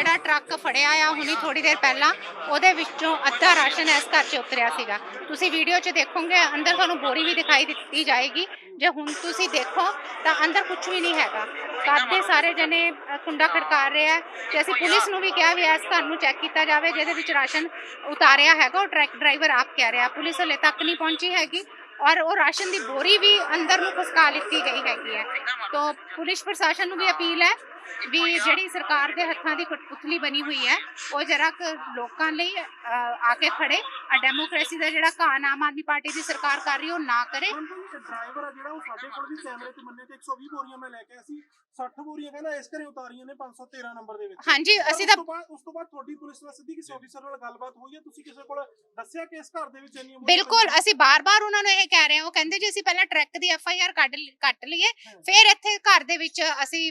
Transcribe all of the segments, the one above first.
ਜਿਹੜਾ ਟਰੱਕ ਫੜਿਆ ਆ ਹੁਣੀ ਥੋੜੀ ਦੇਰ ਪਹਿਲਾਂ ਉਹਦੇ ਵਿੱਚੋਂ ਅੱਧਾ ਰਾਸ਼ਨ ਇਸ ਘਰ 'ਚ ਉਤਰਿਆ ਸੀਗਾ। ਤੁਸੀਂ ਵੀਡੀਓ 'ਚ ਦੇਖੋਗੇ ਅੰਦਰ ਤੁਹਾਨੂੰ ਬੋਰੀ ਵੀ ਦਿਖਾਈ ਦਿੱਤੀ ਜਾਏਗੀ। ਜੇ ਹੁਣ ਤੁਸੀਂ ਦੇਖੋ ਤਾਂ ਅੰਦਰ ਕੁਝ ਵੀ ਨਹੀਂ ਹੈਗਾ। ਘਰ ਦੇ ਸਾਰੇ ਜਣੇ ਕੁੰਡਾ ਖੜਕਾ ਰਹੇ ਆ ਤੇ ਅਸੀਂ ਪੁਲਿਸ ਨੂੰ ਵੀ ਕਿਹਾ ਵੀ ਇਸ ਘਰ ਨੂੰ ਚੈੱਕ ਕੀਤਾ ਜਾਵੇ ਜਿਹਦੇ ਵਿੱਚ ਰਾਸ਼ਨ ਉਤਾਰਿਆ ਹੈਗਾ ਉਹ ਟਰੱਕ ਡਰਾਈਵਰ ਆਪ ਕਹਿ ਰਿਹਾ। ਪੁਲਿਸ ਹਲੇ ਤੱਕ ਨਹੀਂ ਪਹੁੰਚੀ ਹੈਗੀ ਔਰ ਉਹ ਰਾਸ਼ਨ ਦੀ ਬੋਰੀ ਵੀ ਅੰਦਰ ਨੂੰ ਖਸਕਾ ਲਿੱਤੀ ਗਈ ਹੈਗੀ ਹੈ। ਤੋ ਪੁਲਿਸ ਪ੍ਰਸ਼ਾਸਨ ਨੂੰ ਵੀ ਅਪੀਲ ਹੈ ਵੀ ਜਿਹੜੀ ਸਰਕਾਰ ਦੇ ਹੱਥਾਂ ਦੀ ਕਠਪੁਤਲੀ ਬਣੀ ਹੋਈ ਹੈ ਉਹ ਜਰਾ ਲੋਕਾਂ ਲਈ ਆ ਕੇ ਖੜੇ। ਆ ਡੈਮੋਕ੍ਰੇਸੀ ਦਾ ਜਿਹੜਾ ਕਾਨ ਆਮ ਆਦਮੀ ਪਾਰਟੀ ਦੀ ਸਰਕਾਰ ਕਰ ਰਹੀ ਉਹ ਨਾ ਕਰੇ। ਡਰਾਈਵਰ ਆ ਜਿਹੜਾ ਉਹ ਸਾਡੇ ਕੋਲ ਵੀ ਕੈਮਰੇ ਤੇ ਮੰਨੇ ਤੇ 120 ਬੋਰੀਆਂ ਮੈਂ ਲੈ ਕੇ ਆਇਆ ਸੀ। 60 ਬੋਰੀਆਂ ਕਹਿੰਦਾ ਇਸ ਘਰੇ ਉਤਾਰੀਆਂ ਨੇ 513 ਨੰਬਰ ਦੇ ਵਿੱਚ। ਹਾਂਜੀ ਪਰ ਅਸੀਂ ਉਸ ਤਾਂ ਤੋਂ ਬਾਅਦ ਉਸ ਤੋਂ ਬਾਅਦ ਤੁਹਾਡੀ ਪੁਲਿਸ ਨਾਲ ਸਿੱਧੀ ਕਿਸੇ ਅਫੀਸਰ ਨਾਲ ਗੱਲਬਾਤ ਹੋਈ ਹੈ? ਤੁਸੀਂ ਕਿਸੇ ਕੋਲ ਦੱਸਿਆ ਕਿ ਇਸ ਘਰ ਦੇ ਵਿੱਚ ਇੰਨੀਆਂ ਬੋਰੀਆਂ ਬਿਲਕੁਲ? ਅਸੀਂ ਬਾਰ-ਬਾਰ ਉਹਨਾਂ ਨੂੰ ਇਹ ਕਹਿ ਰਹੇ ਹਾਂ। ਉਹ ਕਹਿੰਦੇ ਜੀ ਅਸੀਂ ਪਹਿਲਾਂ ਟਰੱਕ ਦੀ ਐਫ ਆਈ ਆਰ ਕੱਟ ਲਈਏ ਫਿਰ ਇੱਥੇ ਘਰ ਦੇ ਵਿੱਚ ਅਸੀਂ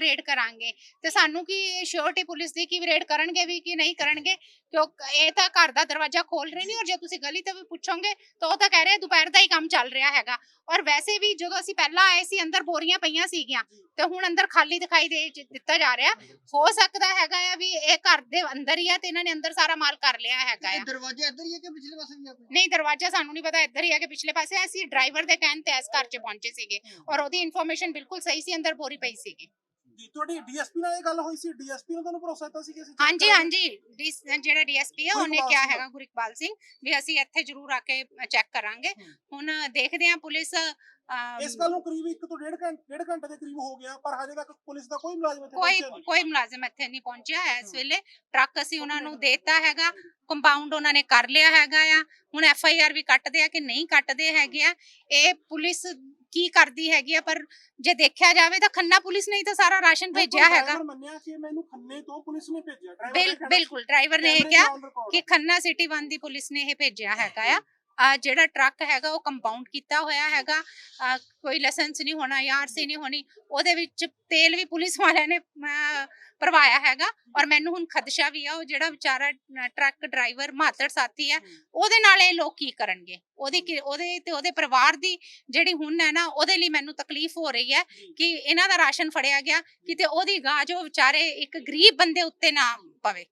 ਰੇਡ ਕਰਾਂਗੇ। ਤੇ ਸਾਨੂੰ ਕੀ ਸ਼ੋਰਟੀ ਪੁਲਿਸ ਦੀ ਕੀ ਰੇਡ ਕਰਨਗੇ ਵੀ ਕਿ ਨਹੀਂ ਕਰਨਗੇ? ਕਿਉਂ ਇਹ ਤਾਂ ਘਰ ਦਾ ਦਰਵਾਜ਼ਾ ਖੋਲ ਰਹੇ ਨਹੀਂ ਔਰ ਜੇ ਤੁਸੀਂ ਗਲੀ ਤੇ ਵੀ ਪੁੱਛੋਗੇ ਤਾਂ ਉਹ ਤਾਂ ਕਹਿ ਰਹੇ ਦੁਪਹਿਰ ਦਾ ਹੀ ਕੰਮ ਚੱਲ ਰਿਹਾ ਹੈਗਾ। ਔਰ ਵੈਸੇ ਵੀ ਜਦੋਂ ਅਸੀਂ ਪਹਿਲਾਂ ਆਏ ਸੀ ਅੰਦਰ ਬੋਰੀਆਂ ਪਈਆਂ ਸੀਗੀਆਂ ਤੇ ਹੁਣ ਅੰਦਰ ਖਾਲੀ ਦਿਖਾਈ ਦੇ ਦਿੱਤਾ ਜਾ ਰਿਹਾ। ਹੋ ਸਕਦਾ ਹੈਗਾ ਆ ਵੀ ਇਹ ਘਰ ਦੇ ਅੰਦਰ ਹੀ ਆ ਤੇ ਇਹਨਾਂ ਨੇ ਅੰਦਰ ਸਾਰਾ ਮਾਲ ਕਰ ਲਿਆ ਹੈਗਾ ਆ। ਦਰਵਾਜ਼ਾ ਇੱਧਰ ਹੀ ਹੈ ਕਿ ਪਿਛਲੇ ਪਾਸੇ ਵੀ ਆ ਕੋਈ? ਨਹੀਂ ਦਰਵਾਜ਼ਾ ਸਾਨੂੰ ਨਹੀਂ ਪਤਾ ਇੱਧਰ ਹੀ ਹੈ ਕਿ ਪਿਛਲੇ ਪਾਸੇ। ਅਸੀਂ ਡਰਾਈਵਰ ਦੇ ਕਹਿਣ ਤੇ ਇਸ ਘਰ 'ਚ ਪਹੁੰਚੇ ਸੀਗੇ ਔਰ ਉਹਦੀ ਇਨਫੋਰਮੇਸ਼ਨ ਬਿਲਕੁਲ ਸਹੀ ਸੀ ਅੰਦਰ ਬੋਰੀ ਪਈ ਸੀਗੀ। ਜੀ ਤੁਹਾਡੀ ਡੀਐਸਪੀ ਨਾਲ ਇਹ ਗੱਲ ਹੋਈ ਸੀ? ਡੀਐਸਪੀ ਨੇ ਤੁਹਾਨੂੰ ਭਰੋਸਾ ਦਿੱਤਾ ਸੀ ਕਿ ਅਸੀਂ check ਹਾਂਜੀ ਕਰਾਂਗੇ? ਹਾਂਜੀ। ਡੀ- ਜਿਹੜਾ ਡੀਐਸਪੀ ਹੈ ਉਹਨੇ ਕਿਹਾ ਸਿੰਘ। ਹੈਗਾ ਗੁਰਿਕਪਾਲ ਸਿੰਘ ਵੀ ਅਸੀਂ ਇੱਥੇ ਜ਼ਰੂਰ ਆ ਕੇ ਚੈੱਕ ਕਰਾਂਗੇ। ਹੁਣ ਦੇਖਦੇ ਹਾਂ ਪੁਲਿਸ ਅਮ, ਇਸ ਗੱਲ ਨੂੰ ਕਰੀਬ 1 ਤੋਂ 1.5 ਘੰਟੇ ਡੇਢ ਘੰਟੇ ਦੇ ਕਰੀਬ ਹੋ ਗਿਆ ਪਰ ਹਜੇ ਤੱਕ ਪੁਲਿਸ ਦਾ ਕੋਈ ਮੁਲਾਜ਼ਮ ਇੱਥੇ ਕੋਈ ਪਹੁੰਚਿਆ ਨਹੀਂ। ਕੋਈ ਮੁਲਾਜ਼ਮ ਇੱਥੇ ਨਹੀਂ ਪਹੁੰਚਿਆ। ਹੈ। ਇਸ ਵੇਲੇ ਟਰੱਕ ਅਸੀਂ ਉਹਨਾਂ ਨੂੰ ਦੇਤਾ ਹੈਗਾ ਕੰਪਾਊਂਡ ਉਹਨਾਂ ਨੇ ਕਰ ਲਿਆ ਹੈਗਾ ਆ। ਹੁਣ ਐਫ ਆਈ ਆਰ ਵੀ ਕੱਟਦੇ ਆ ਕਿ ਨਹੀਂ ਕੱਟਦੇ ਹੈਗੇ ਆ। ਇਹ ਪੁਲਿਸ ਕੀ ਕਰਦੀ ਹੈਗੀ ਆ ਪਰ ਜੇ ਦੇਖਿਆ ਜਾਵੇ ਤਾਂ ਖੰਨਾ ਪੁਲਿਸ ਨੇ ਹੀ ਤਾਂ ਸਾਰਾ ਰਾਸ਼ਨ ਭੇਜਿਆ ਹੈਗਾ। ਮੰਨਿਆ ਕਿ ਮੈਨੂੰ ਖੰਨੇ ਤੋਂ ਪੁਲਿਸ ਨੇ ਭੇਜਿਆ? ਬਿਲਕੁਲ ਡਰਾਈਵਰ ਨੇ ਇਹ ਕਿਹਾ ਕਿ ਖੰਨਾ ਸਿਟੀ 1 ਦੀ ਪੁਲਿਸ ਨੇ ਇਹ ਭੇਜਿਆ ਹੈਗਾ ਆ। ਜਿਹੜਾ ਟਰੱਕ ਹੈਗਾ ਉਹ ਕੰਪਾਊਂਡ ਕੀਤਾ ਹੋਇਆ ਹੈਗਾ। ਕੋਈ ਲਾਇਸੈਂਸ ਨਹੀਂ ਹੋਣਾ ਜਾਂ ਆਰਸੀ ਨਹੀਂ ਹੋਣੀ ਉਹਦੇ ਵਿੱਚ ਤੇਲ ਵੀ ਪੁਲਿਸ ਵਾਲਿਆਂ ਨੇ ਅਮ, ਭਰਵਾਇਆ ਹੈਗਾ। ਔਰ ਮੈਨੂੰ ਹੁਣ ਖਦਸ਼ਾ ਵੀ ਆ ਉਹ ਜਿਹੜਾ ਵਿਚਾਰਾ ਟਰੱਕ ਡਰਾਈਵਰ ਮਾਤੜ ਸਾਥੀ ਹੈ ਉਹਦੇ ਨਾਲ ਇਹ ਲੋਕ ਕੀ ਕਰਨਗੇ? ਉਹਦੀ ਉਹਦੇ ਤੇ ਉਹਦੇ ਪਰਿਵਾਰ ਦੀ ਜਿਹੜੀ ਹੁਣ ਹੈ ਨਾ ਉਹਦੇ ਲਈ ਮੈਨੂੰ ਤਕਲੀਫ ਹੋ ਰਹੀ ਹੈ। ਕਿ ਇਹਨਾਂ ਦਾ ਰਾਸ਼ਨ ਫੜਿਆ ਗਿਆ ਕਿਤੇ ਉਹਦੀ ਗਾਂ ਜੋ ਵਿਚਾਰੇ ਇੱਕ ਗਰੀਬ ਬੰਦੇ ਉੱਤੇ ਨਾ ਪਵੇ।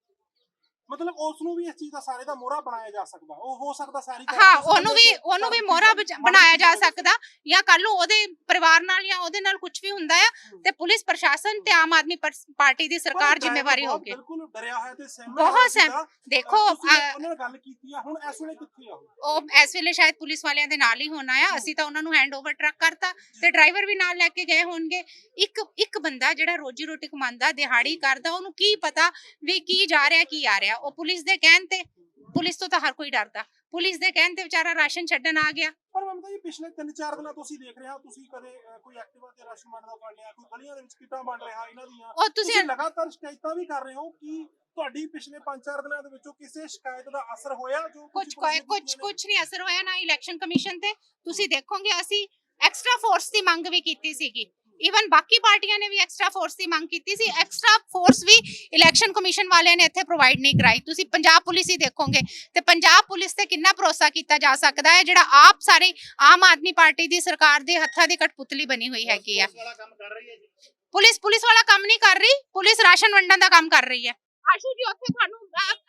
ਮਤਲਬ ਉਸ ਨੂੰ ਵੀ ਇਸ ਚੀਜ਼ ਦਾ ਸਾਰੇ ਦਾ ਮੋਹਰਾ ਬਣਾਇਆ ਜਾ ਸਕਦਾ ਉਹ ਹੋ ਸਕਦਾ ਸਾਰੀ ਹਾਂ ਉਹਨੂੰ ਵੀ ਉਹਨੂੰ ਵੀ ਮੋਹਰਾ ਬਣਾਇਆ ਜਾ। ਸਕਦਾ ਜਾਂ ਕੱਲ ਨੂੰ ਉਹਦੇ ਪਰਿਵਾਰ ਨਾਲ ਜਾਂ ਉਹਦੇ ਨਾਲ ਕੁਝ ਵੀ ਹੁੰਦਾ ਆ ਤੇ ਪੁਲਿਸ ਪ੍ਰਸ਼ਾਸਨ ਤੇ ਆਮ ਆਦਮੀ ਪਾਰਟੀ ਦੀ ਸਰਕਾਰ ਜ਼ਿੰਮੇਵਾਰੀ ਹੋਗੀ ਬਿਲਕੁਲ ਡਰਿਆ ਹੋਇਆ ਤੇ ਸਹਿਮਤ ਬਹੁਤ ਸਹਿਮ-। ਦੇਖੋ ਉਹਨਾਂ ਨਾਲ ਗੱਲ ਕੀਤੀ ਆ ਹੁਣ ਇਸ ਵੇਲੇ ਕਿੱਥੇ ਆ ਉਹ? ਉਹ ਇਸ ਵੇਲੇ ਸ਼ਾਇਦ ਪੁਲਿਸ ਵਾਲਿਆਂ ਦੇ ਨਾਲ ਹੀ ਹੋਣਾ ਆ ਅਸੀਂ ਤਾਂ ਉਹਨਾਂ ਨੂੰ ਹੈਂਡ ਓਵਰ ਟਰੱਕ ਕਰਤਾ ਤੇ ਡਰਾਈਵਰ ਵੀ ਨਾਲ ਲੈ ਕੇ ਗਏ ਹੋਣਗੇ ਇੱਕ ਇੱਕ ਬੰਦਾ ਜਿਹੜਾ ਰੋਜੀ ਰੋਟੀ ਕਮਾਉਂਦਾ ਦਿਹਾੜੀ ਕਰਦਾ ਉਹਨੂੰ ਕੀ ਪਤਾ ਵੀ ਕੀ ਜਾ ਰਿਹਾ ਕੀ ਆ ਰਿਹਾ ਉਹ ਪੁਲਿਸ ਦੇ ਕਹਿਣ ਤੇ ਪੁਲਿਸ ਤੋਂ ਤਾਂ ਹਰ ਕੋਈ ਡਰਦਾ। ਪੁਲਿਸ ਦੇ ਕਹਿਣ ਤੇ ਵਿਚਾਰਾ ਰਾਸ਼ਨ ਛੱਡਣ ਆ ਗਿਆ। ਪਰ ਮਮਤਾ ਜੀ ਪਿਛਲੇ 3-4 ਦਿਨਾਂ ਤੋਂ ਅਸੀਂ ਦੇਖ ਰਹੇ ਹਾਂ ਤੁਸੀਂ ਕਦੇ ਕੋਈ ਐਕਟਿਵਾ ਤੇ ਰਸ਼ ਬਣਦਾ ਫੜ ਲਿਆ ਕੋਈ ਗਲੀਆਂ ਦੇ ਵਿੱਚ ਕਿੱਟਾਂ ਬਣ ਰਿਹਾ ਇਹਨਾਂ ਦੀਆਂ। ਉਹ ਤੁਸੀਂ ਲਗਾਤਾਰ ਸ਼ਿਕਾਇਤਾਂ ਵੀ ਕਰ ਰਹੇ ਹੋ ਕਿ ਤੁਹਾਡੀ ਪਿਛਲੇ 5-4 ਦਿਨਾਂ ਦੇ ਵਿੱਚੋਂ ਕਿਸੇ ਸ਼ਿਕਾਇਤ ਦਾ ਅਸਰ ਹੋਇਆ ਜੋ ਕੁਝ ਕੁਝ? ਕੁਝ ਨਹੀਂ ਅਸਰ ਹੋਇਆ ਨਾ ਇਲੈਕਸ਼ਨ ਕਮਿਸ਼ਨ ਤੇ। ਤੁਸੀਂ ਦੇਖੋਗੇ ਅਸੀਂ ਐਕਸਟਰਾ ਫੋਰਸ ਦੀ ਮੰਗ ਵੀ ਕੀਤੀ ਸੀਗੀ। ਈਵਨ ਬਾਕੀ ਪਾਰਟੀਆਂ ਨੇ ਵੀ ਐਕਸਟਰਾ ਫੋਰਸ ਦੀ ਮੰਗ ਕੀਤੀ ਸੀ। ਐਕਸਟਰਾ ਫੋਰਸ ਵੀ ਇਲੈਕਸ਼ਨ ਕਮਿਸ਼ਨ ਵਾਲਿਆਂ ਨੇ ਇੱਥੇ ਪ੍ਰੋਵਾਈਡ ਨਹੀਂ ਕਰਾਈ। ਤੁਸੀਂ ਪੰਜਾਬ ਪੁਲਿਸ ਹੀ ਦੇਖੋਗੇ ਤੇ ਪੰਜਾਬ ਪੁਲਿਸ ਤੇ ਕਿੰਨਾ ਭਰੋਸਾ ਕੀਤਾ ਜਾ ਸਕਦਾ ਹੈ ਜਿਹੜਾ ਆਪ ਸਾਰੇ ਆਮ ਆਦਮੀ ਪਾਰਟੀ ਦੀ ਸਰਕਾਰ ਦੇ ਹੱਥਾਂ ਦੀ ਕਠਪੁਤਲੀ ਬਣੀ ਹੋਈ ਹੈਗੀ ਆ। ਪੁਲਿਸ ਪੁਲਿਸ ਵਾਲਾ ਕੰਮ ਨਹੀਂ ਕਰ ਰਹੀ ਪੁਲਿਸ ਰਾਸ਼ਨ ਵੰਡਣ ਦਾ ਕੰਮ ਕਰ ਰਹੀ ਹੈ। ਆਸ਼ੂ ਜੀ ਉੱਥੇ ਤੁਹਾਨੂੰ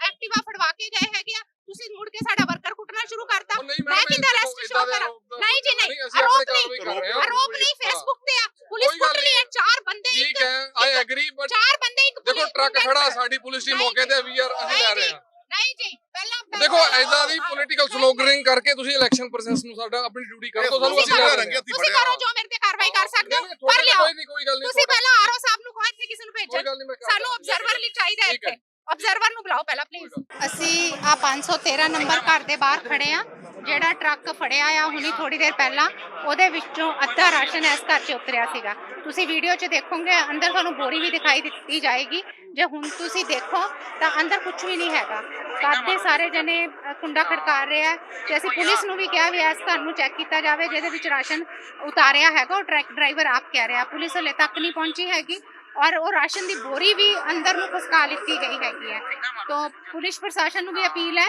ਐਕਟਿਵਾ ਫੜਵਾ ਕੇ ਗਏ ਹੈਗੇ ਆ। ਤੁਸੀਂ ਮੁੜ ਕੇ ਸਾਡਾ ਵਰਕਰ ਕੁੱਟਣਾ ਸ਼ੁਰੂ ਕਰਤਾ। ਮੈਂ ਕਿੱਦਾਂ show ਦੇ ਕਰਾਂ? ਨਹੀਂ ਜੀ, ਨਹੀਂ, ਆਰੋਪ ਨਹੀਂ ਫੇਸਬੁੱਕ ਤੇ ਆ ਪੁਲਿਸ ਕੋਈ ਗੱਲ ਕੁੱਟ ਲਈ ਹੈ ਚਾਰ ਬੰਦੇ ਠੀਕ ਇੱਕ ਹੈ ਆਈ ਐਗਰੀ ਬਟ ਚਾਰ ਬੰਦੇ ਇੱਕ ਦੇਖੋ ਪੁਲਿਸ- ਟਰੱਕ ਖੜਾ ਸਾਡੀ ਪੁਲਿਸ ਨਹੀਂ ਮੌਕੇ ਤੇ ਵੀ ਆਰ ਅਸੀਂ ਲੈ ਰਹੇ ਹਾਂ। ਨਹੀਂ ਜੀ ਪਹਿਲਾਂ ਦੇਖੋ ਐਦਾਂ ਦੀ ਪੋਲੀਟੀਕਲ ਸਲੋਗਨਿੰਗ ਕਰਕੇ ਤੁਸੀਂ ਇਲੈਕਸ਼ਨ ਪ੍ਰੋਸੈਸ ਨੂੰ ਸਾਡਾ ਆਪਣੀ ਡਿਊਟੀ ਕਰ ਦਿਓ ਸਾਨੂੰ ਅਸੀਂ ਲੈ ਰਹੇ ਹਾਂ। ਤੁਸੀਂ ਕਰੋ ਜੋ ਮੇਰੇ ਤੇ ਕਾਰਵਾਈ ਕਰ ਸਕਦੇ ਹੋ ਪਰ ਤੁਹਾਡੇ ਲਿਆਓ। ਕੋਈ ਨਹੀਂ ਕੋਈ ਗੱਲ ਨਹੀਂ ਤੁਸੀਂ ਪਹਿਲਾਂ ਆਰਓ ਸਾਹਿਬ ਨੂੰ ਕਹੋ ਇੱਥੇ ਕਿਸੇ ਨੂੰ ਕੋਈ ਭੇਜਣ ਗੱਲ ਨਹੀਂ ਮੈਂ ਕਰ ਸਾਨੂੰ ਆਬਜ਼ਰਵਰ ਲਈ ਚਾਹੀਦਾ ਹੈ। ਇੱਥੇ। ਆਬਜ਼ਰਵਰ ਨੂੰ ਬੁਲਾਓ ਪਹਿਲਾਂ ਪਲੀਜ਼ ਅਸੀਂ ਆ 513 ਨੰਬਰ ਘਰ ਦੇ ਬਾਹਰ ਖੜੇ ਆ ਜਿਹੜਾ ਟਰੱਕ ਫੜਿਆ ਆ ਹੁਣੀ ਥੋੜੀ ਦੇਰ ਪਹਿਲਾਂ ਉਹਦੇ ਵਿੱਚੋਂ ਅੱਧਾ ਰਾਸ਼ਨ ਇਸ ਘਰ 'ਚ ਉਤਰਿਆ ਸੀਗਾ। ਤੁਸੀਂ ਵੀਡੀਓ 'ਚ ਦੇਖੋਗੇ ਅੰਦਰ ਤੁਹਾਨੂੰ ਬੋਰੀ ਵੀ ਦਿਖਾਈ ਦਿੱਤੀ ਜਾਏਗੀ। ਜੇ ਹੁਣ ਤੁਸੀਂ ਦੇਖੋ ਤਾਂ ਅੰਦਰ ਕੁਝ ਵੀ ਨਹੀਂ ਹੈਗਾ। ਘਰ ਦੇ ਸਾਰੇ ਜਣੇ ਕੁੰਡਾ ਖੜਕਾ ਰਹੇ ਆ ਤੇ ਅਸੀਂ ਪੁਲਿਸ ਨੂੰ ਵੀ ਕਿਹਾ ਵੀ ਇਸ ਘਰ ਨੂੰ ਚੈੱਕ ਕੀਤਾ ਜਾਵੇ ਜਿਹਦੇ ਵਿੱਚ ਰਾਸ਼ਨ ਉਤਾਰਿਆ ਹੈਗਾ ਉਹ ਟਰੱਕ ਡਰਾਈਵਰ ਆਪ ਕਹਿ ਰਿਹਾ। ਪੁਲਿਸ ਹਲੇ ਤੱਕ ਨਹੀਂ ਪਹੁੰਚੀ ਹੈਗੀ ਔਰ ਉਹ ਰਾਸ਼ਨ ਦੀ ਬੋਰੀ ਵੀ ਅੰਦਰ ਨੂੰ ਖਸਕਾ ਲਿੱਤੀ ਗਈ ਹੈਗੀ ਹੈ। ਤੋ ਪੁਲਿਸ ਪ੍ਰਸ਼ਾਸਨ ਨੂੰ ਵੀ ਅਪੀਲ ਹੈ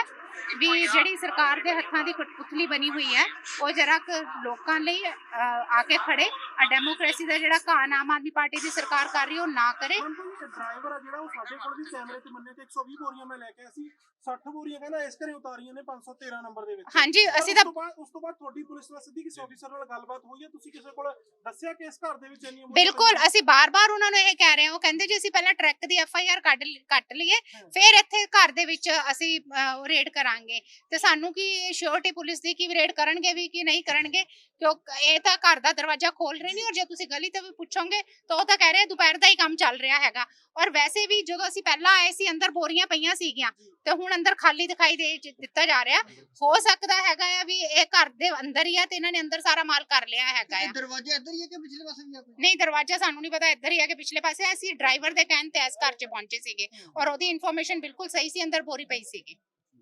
ਵੀ ਜਿਹੜੀ ਸਰਕਾਰ ਦੇ ਹੱਥਾਂ ਦੀ ਕਠਪੁਤਲੀ ਬਣੀ ਹੋਈ ਹੈ, ਉਹ ਜਰਾ ਲੋਕਾਂ ਲਈ ਆ ਕੇ ਖੜੇ। ਆ ਡੈਮੋਕ੍ਰੇਸੀ ਦਾ ਜਿਹੜਾ ਕਾਨ ਆਮ ਆਦਮੀ ਪਾਰਟੀ ਦੀ ਸਰਕਾਰ ਕਰ ਰਹੀ ਹੈ, ਉਹ ਨਾ ਕਰੇ। ਡਰਾਈਵਰ ਆ ਜਿਹੜਾ ਉਹ ਸਾਡੇ ਕੋਲ ਵੀ ਕੈਮਰੇ ਤੇ ਮੰਨੇ ਤੇ 120 ਬੋਰੀਆਂ ਮੈਂ ਲੈ ਕੇ ਆਇਆ ਸੀ। 60 ਬੋਰੀਆਂ ਕਹਿੰਦਾ ਇਸ ਘਰੇ ਉਤਾਰੀਆਂ ਨੇ 513 ਨੰਬਰ ਦੇ ਵਿੱਚ। ਹਾਂਜੀ ਅਸੀਂ ਉਸ ਤਾਂ ਬਾਅਦ ਉਸ ਤੋਂ ਬਾਅਦ ਤੁਹਾਡੀ ਪੁਲਿਸ ਨਾਲ ਸਿੱਧੀ ਕਿਸੇ ਅਫੀਸਰ ਨਾਲ ਗੱਲਬਾਤ ਹੋਈ ਹੈ? ਤੁਸੀਂ ਕਿਸੇ ਕੋਲ ਦੱਸਿਆ ਕਿ ਇਸ ਘਰ ਦੇ ਵਿੱਚ ਇੰਨੀ ਬਿਲਕੁਲ ਅਸੀਂ ਬਾਰ-ਬਾਰ ਉਹਨਾਂ ਨੂੰ ਇਹ ਕਹਿ ਰਹੇ ਹਾਂ। ਉਹ ਕਹਿੰਦੇ ਜੀ ਅਸੀਂ ਪਹਿਲਾਂ ਟਰੱਕ ਦੀ ਐਫ ਆਈ ਆਰ ਕੱਢ ਕੱਟ ਲਈਏ ਫਿਰ ਇੱਥੇ ਘਰ ਦੇ ਵਿੱਚ ਅਸੀਂ ਰੇਡ ਕਰਾਂਗੇ। ਤੇ ਸਾਨੂੰ ਕੀ ਸ਼ੋਰਟੀ ਪੁਲਿਸ ਦੀ ਕੀ ਰੇਡ ਕਰਨਗੇ ਵੀ ਕਿ ਨਹੀਂ ਕਰਨਗੇ? ਕਿਉਂ ਇਹ ਤਾਂ ਘਰ ਦਾ ਦਰਵਾਜ਼ਾ ਖੋਲ ਰਹੇ ਨਹੀਂ ਔਰ ਜੇ ਤੁਸੀਂ ਗਲੀ ਤੇ ਵੀ ਪੁੱਛੋਗੇ ਤਾਂ ਉਹ ਤਾਂ ਕਹਿ ਰਹੇ ਦੁਪਹਿਰ ਦਾ ਹੀ ਕੰਮ ਚੱਲ ਰਿਹਾ ਹੈਗਾ। ਔਰ ਵੈਸੇ ਵੀ ਜਦੋਂ ਅਸੀਂ ਪਹਿਲਾਂ ਆਏ ਸੀ ਅੰਦਰ ਬੋਰੀਆਂ ਪਈਆਂ ਸੀਗੀਆਂ ਤੇ ਹੁਣ ਅੰਦਰ ਖਾਲੀ ਦਿਖਾਈ ਦੇ ਦਿੱਤਾ ਜਾ ਰਿਹਾ। ਹੋ ਸਕਦਾ ਹੈਗਾ ਆ ਵੀ ਇਹ ਘਰ ਦੇ ਅੰਦਰ ਹੀ ਆ ਤੇ ਇਹਨਾਂ ਨੇ ਅੰਦਰ ਸਾਰਾ ਮਾਲ ਕਰ ਲਿਆ ਹੈਗਾ ਆ। ਦਰਵਾਜ਼ਾ ਇੱਧਰ ਹੀ ਹੈ ਕਿ ਪਿਛਲੇ ਪਾਸੇ ਵੀ ਆ ਕੋਈ? ਨਹੀਂ ਦਰਵਾਜ਼ਾ ਸਾਨੂੰ ਨਹੀਂ ਪਤਾ ਇੱਧਰ ਹੀ ਹੈ ਕਿ ਪਿਛਲੇ ਪਾਸੇ। ਅਸੀਂ ਡਰਾਈਵਰ ਦੇ ਕਹਿਣ ਤੇ ਇਸ ਘਰ 'ਚ ਪਹੁੰਚੇ ਸੀਗੇ ਔਰ ਉਹਦੀ ਇਨਫੋਰਮੇਸ਼ਨ ਬਿਲਕੁਲ ਸਹੀ ਸੀ ਅੰਦਰ ਬੋਰੀ ਪਈ ਸੀਗੀ।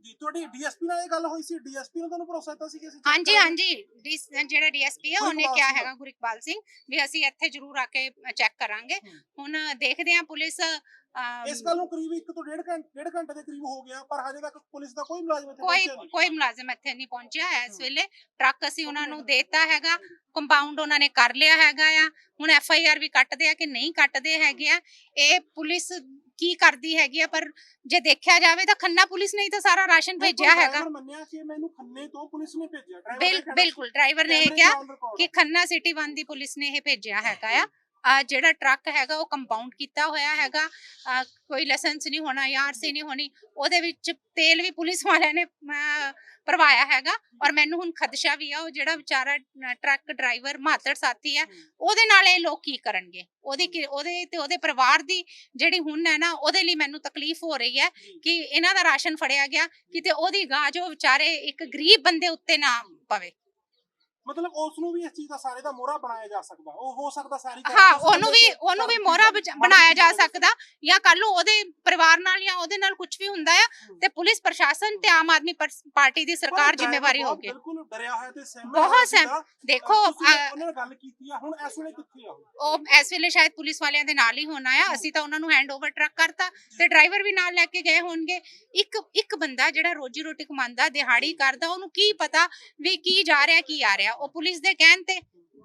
ਜੀ ਤੁਹਾਡੀ ਡੀਐਸਪੀ ਨਾਲ ਇਹ ਗੱਲ ਹੋਈ ਸੀ ਡੀਐਸਪੀ ਨੇ ਤੁਹਾਨੂੰ ਭਰੋਸਾ ਦਿੱਤਾ ਸੀ ਕਿ ਅਸੀਂ ਹਾਂਜੀ? ਹਾਂਜੀ ਡੀ- ਜਿਹੜਾ ਡੀਐਸਪੀ ਹੈ ਉਹਨੇ ਗੁਰਿਕਪਾਲ ਕਿਹਾ ਸਿੰਘ। ਹੈਗਾ ਗੁਰਿਕਪਾਲ ਸਿੰਘ ਵੀ ਅਸੀਂ ਇੱਥੇ ਜ਼ਰੂਰ ਆ ਕੇ ਚੈੱਕ ਕਰਾਂਗੇ। ਹੁਣ ਦੇਖਦੇ ਹਾਂ ਪੁਲਿਸ ਅਮ, ਇਸ ਗੱਲ ਨੂੰ ਕਰੀਬ 1 ਤੋਂ 1.5 ਘੰਟੇ ਡੇਢ ਘੰਟੇ ਦੇ ਕਰੀਬ ਹੋ ਗਿਆ ਪਰ ਹਜੇ ਤੱਕ ਪੁਲਿਸ ਦਾ ਕੋਈ ਮੁਲਾਜ਼ਮ ਇੱਥੇ ਕੋਈ ਪਹੁੰਚਿਆ ਨਹੀਂ ਕੋਈ ਮੁਲਾਜ਼ਮ ਇੱਥੇ ਨਹੀਂ ਪਹੁੰਚਿਆ ਹੈ ਇਸ ਹੂੰ। ਵੇਲੇ ਟਰੱਕ ਅਸੀਂ ਉਹਨਾਂ ਨੂੰ ਦੇਤਾ ਹੈਗਾ ਕੰਪਾਊਂਡ ਉਹਨਾਂ ਨੇ ਕਰ ਲਿਆ ਹੈਗਾ ਆ ਹੁਣ ਐਫ ਆਈ ਆਰ ਵੀ ਕੱਟਦੇ ਆ ਕਿ ਨਹੀਂ ਕੱਟਦੇ ਹੈਗੇ ਆ ਇਹ ਪੁਲਿਸ ਕੀ ਕਰਦੀ ਹੈਗੀ ਆ ਪਰ ਜੇ ਦੇਖਿਆ ਜਾਵੇ ਤਾਂ ਖੰਨਾ ਪੁਲਿਸ ਨੇ ਹੀ ਤਾਂ ਸਾਰਾ ਰਾਸ਼ਨ ਭੇਜਿਆ ਹੈਗਾ। ਮੰਨਿਆ ਕਿ ਮੈਨੂੰ ਖੰਨੇ ਤੋਂ ਪੁਲਿਸ ਨੇ ਭੇਜਿਆ। ਬਿਲਕੁਲ ਡਰਾਈਵਰ ਨੇ ਇਹ ਕਿਹਾ ਕਿ ਖੰਨਾ ਸਿਟੀ 1 ਦੀ ਪੁਲਿਸ ਨੇ ਇਹ ਭੇਜਿਆ ਹੈਗਾ ਆ। ਜਿਹੜਾ ਟਰੱਕ ਹੈਗਾ ਉਹ ਕੰਪਾਊਂਡ ਕੀਤਾ ਹੋਇਆ ਹੈਗਾ ਕੋਈ ਲਾਇਸੈਂਸ ਨਹੀਂ ਹੋਣਾ ਆਰਸੀ ਨਹੀਂ ਹੋਣੀ ਉਹਦੇ ਵਿੱਚ ਤੇਲ ਵੀ ਪੁਲਿਸ ਵਾਲਿਆਂ ਨੇ ਭਰਵਾਇਆ ਹੈਗਾ ਔਰ ਮੈਨੂੰ ਹੁਣ ਖਦਸ਼ਾ ਵੀ ਆ ਉਹ ਜਿਹੜਾ ਵਿਚਾਰਾ ਟਰੱਕ ਡਰਾਈਵਰ ਮਾਤੜ ਸਾਥੀ ਹੈ ਉਹਦੇ ਨਾਲ ਇਹ ਲੋਕ ਕੀ ਕਰਨਗੇ? ਉਹਦੀ ਉਹਦੇ ਤੇ ਉਹਦੇ ਪਰਿਵਾਰ ਦੀ ਜਿਹੜੀ ਹੁਣ ਹੈ ਨਾ ਉਹਦੇ ਲਈ ਮੈਨੂੰ ਤਕਲੀਫ ਹੋ ਰਹੀ ਹੈ ਕਿ ਇਹਨਾਂ ਦਾ ਰਾਸ਼ਨ ਫੜਿਆ ਗਿਆ ਕਿਤੇ ਉਹਦੀ ਗਾਂ ਜੋ ਵਿਚਾਰੇ ਇੱਕ ਗਰੀਬ ਬੰਦੇ ਉੱਤੇ ਨਾ ਪਵੇ। ਮਤਲਬ ਉਸ ਨੂੰ ਵੀ ਇਸ ਚੀਜ਼ ਦਾ ਸਾਰੇ ਦਾ ਮੋਹਰਾ ਬਣਾਇਆ ਜਾ ਸਕਦਾ। ਉਹ ਹੋ ਸਕਦਾ ਸਾਰੀ ਹਾਂ ਉਹਨੂੰ ਵੀ ਉਹਨੂੰ ਵੀ ਮੋਹਰਾ ਬਣਾਇਆ ਜਾ ਸਕਦਾ ਜਾਂ ਕੱਲ ਨੂੰ ਉਹਦੇ ਪਰਿਵਾਰ ਨਾਲ ਜਾਂ ਉਹਦੇ ਨਾਲ ਕੁਝ ਵੀ ਹੁੰਦਾ ਆ ਤੇ ਪੁਲਿਸ ਪ੍ਰਸ਼ਾਸਨ ਤੇ ਆਮ ਆਦਮੀ ਪਾਰਟੀ ਦੀ ਸਰਕਾਰ ਜ਼ਿੰਮੇਵਾਰੀ ਹੋਗੀ ਬਿਲਕੁਲ ਡਰਿਆ ਹੋਇਆ ਤੇ ਸਹਿਮਤ ਬਹੁਤ ਸਹਿਮ-। ਦੇਖੋ ਉਹਨਾਂ ਨਾਲ ਗੱਲ ਕੀਤੀ ਆ ਹੁਣ ਇਸ ਵੇਲੇ ਕਿੱਥੇ ਆ ਉਹ? ਉਹ ਇਸ ਵੇਲੇ ਸ਼ਾਇਦ ਪੁਲਿਸ ਵਾਲਿਆਂ ਦੇ ਨਾਲ ਹੀ ਹੋਣਾ ਆ। ਅਸੀਂ ਤਾਂ ਉਹਨਾਂ ਨੂੰ ਹੈਂਡਓਵਰ ਟਰੱਕ ਕਰਤਾ ਤੇ ਡਰਾਈਵਰ ਵੀ ਨਾਲ ਲੈ ਕੇ ਗਏ ਹੋਣਗੇ। ਇੱਕ ਇੱਕ ਬੰਦਾ ਜਿਹੜਾ ਰੋਜੀ ਰੋਟੀ ਕਮਾਉਂਦਾ ਦਿਹਾੜੀ ਕਰਦਾ ਉਹਨੂੰ ਕੀ ਪਤਾ ਵੀ ਕੀ ਜਾ ਰਿਹਾ ਕੀ ਆ ਰਿਹਾ। ਉਹ ਪੁਲਿਸ ਦੇ ਕਹਿਣ ਤੇ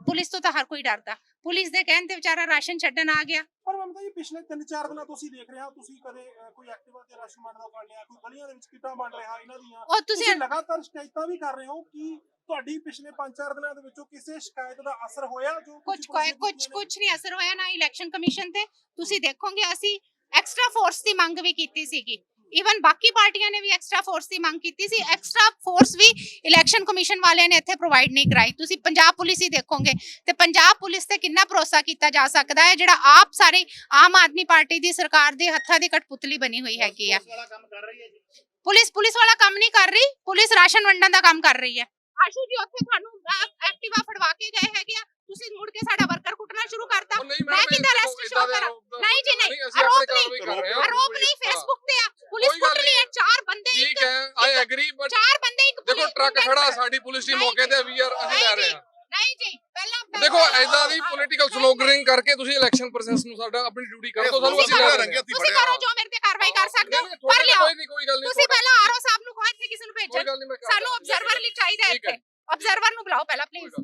ਪੁਲਿਸ ਤੋਂ ਤਾਂ ਹਰ ਕੋਈ ਡਰਦਾ। ਪੁਲਿਸ ਦੇ ਕਹਿਣ ਤੇ ਵਿਚਾਰਾ ਰਾਸ਼ਨ ਛੱਡਣ ਆ ਗਿਆ। ਪਰ ਮਮਤਾ ਜੀ ਪਿਛਲੇ 3-4 ਦਿਨਾਂ ਤੋਂ ਅਸੀਂ ਦੇਖ ਰਹੇ ਹਾਂ ਤੁਸੀਂ ਕਦੇ ਅਹ, ਕੋਈ ਐਕਟਿਵਾ ਤੇ ਰਸ਼ ਮੰਨਦਾ ਕਰ ਲਿਆ ਕੋਈ ਗਲੀਆਂ ਦੇ ਵਿੱਚ ਕਿੱਟਾਂ ਬਣ ਰਿਹਾ ਇਹਨਾਂ ਦੀਆਂ। ਉਹ ਤੁਸੀਂ ਤੁਸੀਂ ਲਗਾਤਾਰ ਸ਼ਿਕਾਇਤਾਂ ਵੀ ਕਰ ਰਹੇ ਹੋ ਕਿ ਤੁਹਾਡੀ ਪਿਛਲੇ 5-4 ਦਿਨਾਂ ਦੇ ਵਿੱਚੋਂ ਕਿਸੇ ਸ਼ਿਕਾਇਤ ਦਾ ਅਸਰ ਹੋਇਆ ਜੋ ਕੁਝ ਤੁਸੀਂ ਪੁਲਿਸ ਨੂੰ ਕੁਝ ਨੇ? ਕੁਝ ਨਹੀਂ? ਅਸਰ ਹੋਇਆ ਨਾ ਇਲੈਕਸ਼ਨ ਕਮਿਸ਼ਨ ਤੇ। ਤੁਸੀਂ ਦੇਖੋਗੇ ਅਸੀਂ ਐਕਸਟਰਾ ਫੋਰਸ ਦੀ ਮੰਗ ਵੀ ਕੀਤੀ ਸੀਗੀ। ਈਵਨ ਬਾਕੀ ਪਾਰਟੀਆਂ ਨੇ ਵੀ ਐਕਸਟਰਾ ਫੋਰਸ ਦੀ ਮੰਗ ਕੀਤੀ ਸੀ। ਐਕਸਟਰਾ ਫੋਰਸ ਵੀ ਇਲੈਕਸ਼ਨ ਕਮਿਸ਼ਨ ਵਾਲਿਆਂ ਨੇ ਇੱਥੇ ਪ੍ਰੋਵਾਈਡ ਨਹੀਂ ਕਰਾਈ। ਤੁਸੀਂ ਪੰਜਾਬ ਪੁਲਿਸ ਹੀ ਦੇਖੋਗੇ ਤੇ ਪੰਜਾਬ ਪੁਲਿਸ ਤੇ ਕਿੰਨਾ ਭਰੋਸਾ ਕੀਤਾ ਜਾ ਸਕਦਾ ਹੈ ਜਿਹੜਾ ਆਪ ਸਾਰੀ ਆਮ ਆਦਮੀ ਪਾਰਟੀ ਦੀ ਸਰਕਾਰ ਦੇ ਹੱਥਾਂ ਦੀ ਕਠਪੁਤਲੀ ਬਣੀ ਹੋਈ ਹੈਗੀ ਆ। ਪੁਲਿਸ ਪੁਲਿਸ ਵਾਲਾ ਕੰਮ ਨਹੀਂ ਕਰ ਰਹੀ ਪੁਲਿਸ ਰਾਸ਼ਨ ਵੰਡਣ ਦਾ ਕੰਮ ਕਰ ਰਹੀ ਹੈ। ਆਸ਼ੂ ਜੀ ਉੱਥੇ ਤੁਹਾਨੂੰ ਐਕਟਿਵਾ ਫੜਵਾ ਕੇ ਗਏ ਹੈਗੇ ਆ। ਤੁਸੀਂ ਮੁੜ ਕੇ ਸਾਡਾ ਵਰਕਰ ਕੁੱਟਣਾ ਸ਼ੁਰੂ ਕਰਤਾ। ਨਹੀਂ ਮੈਂ ਕਿੱਦਾਂ arrest show ਕਰਾਂ? ਨਹੀਂ ਜੀ, ਨਹੀਂ, ਆਰੋਪ ਕਾਰਵਾਈ ਕਰ ਰਹੇ ਹਾਂ। ਆਰੋਪ ਨਹੀਂ ਫੇਸਬੁੱਕ ਰਹੀ ਹੈ ਚਾਰ ਬੰਦੇ ਠੀਕ ਇੱਕ ਹੈ ਆਈ ਐਗਰੀ ਬਟ ਚਾਰ ਬੰਦੇ ਇੱਕ ਦੇਖੋ ਟਰੱਕ ਖੜਾ ਸਾਡੀ ਪੁਲਿਸ ਨਹੀਂ ਮੌਕੇ ਤੇ ਵੀ ਯਾਰ ਅਸੀਂ ਲੈ ਰਹੇ ਹਾਂ। ਨਹੀਂ ਜੀ ਪਹਿਲਾਂ ਦੇਖੋ ਐਦਾਂ ਦੀ ਪੋਲੀਟੀਕਲ ਸਲੋਗਨਿੰਗ ਕਰਕੇ ਤੁਸੀਂ ਇਲੈਕਸ਼ਨ ਪ੍ਰੋਸੈਸ ਨੂੰ ਸਾਡਾ ਆਪਣੀ ਡਿਊਟੀ ਕਰ ਦਿਓ ਸਾਨੂੰ ਅਸੀਂ ਲੈ ਰਹੇ ਹਾਂ। ਤੁਸੀਂ ਕਰੋ ਜੋ ਮੇਰੇ ਤੇ ਕਾਰਵਾਈ ਕਰ ਸਕਦੇ ਨਹੀਂ, ਨਹੀਂ, ਹੋ ਪਰ ਲਿਆਓ। ਕੋਈ ਨਹੀਂ ਕੋਈ ਗੱਲ ਨਹੀਂ ਤੁਸੀਂ ਪਹਿਲਾਂ ਆਰਓ ਸਾਹਿਬ ਨੂੰ ਕਹੋ ਇੱਥੇ ਕਿਸੇ ਨੂੰ ਨਹੀਂ ਕਰ ਸਾਨੂੰ। ਆਬਜ਼ਰਵਰ ਲਈ ਚਾਹੀਦਾ ਠੀਕ ਹੈ। ਇੱਥੇ। ਆਬਜ਼ਰਵਰ ਨੂੰ ਬੁਲਾਓ ਪਹਿਲਾਂ ਪਲੀਜ਼